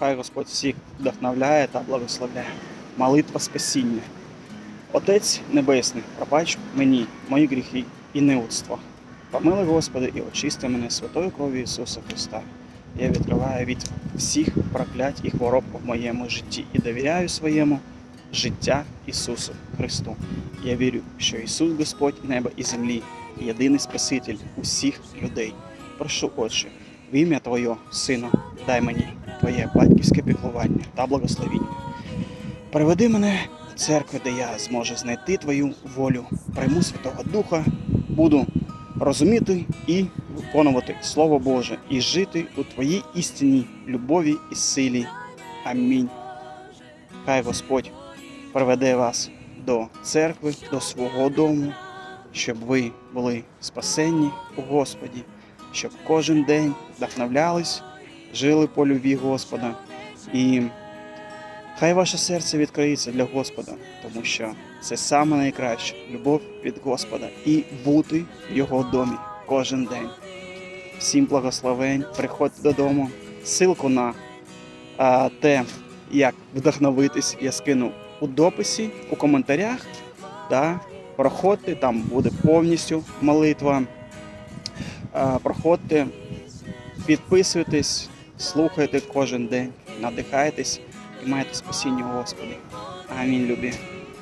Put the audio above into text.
Хай Господь всіх вдохновляє та благословляє. Молитва спасіння. Отець Небесний, пробач мені мої гріхи і неудство. Помилуй, Господи, і очисти мене святою кров'ю Ісуса Христа. Я відкриваю від всіх проклять і хвороб в моєму житті і довіряю своєму життя Ісусу Христу. Я вірю, що Ісус Господь неба і землі, єдиний Спаситель усіх людей. Прошу, Отче, в ім'я Твоє, Сина, дай мені Твоє батьківське піклування та благословіння. Приведи мене до церкви, де я зможу знайти Твою волю, прийму Святого Духа, буду розуміти і виконувати Слово Боже і жити у Твоїй істинній любові і силі. Амінь. Хай Господь приведе вас до церкви, до свого дому, щоб ви були спасенні у Господі, щоб кожен день вдохновлялись, жили по любві Господа. І хай ваше серце відкриється для Господа, тому що це саме найкраще любов від Господа і бути в Його домі кожен день. Всім благословень, приходьте додому. Силку на а, те, як вдохновитись, я скину у дописі, у коментарях. Да, проходьте, там буде повністю молитва. Проходьте, підписуйтесь, слухайте кожен день, надихайтесь і маєте спасіння у Господі. Амінь, любі.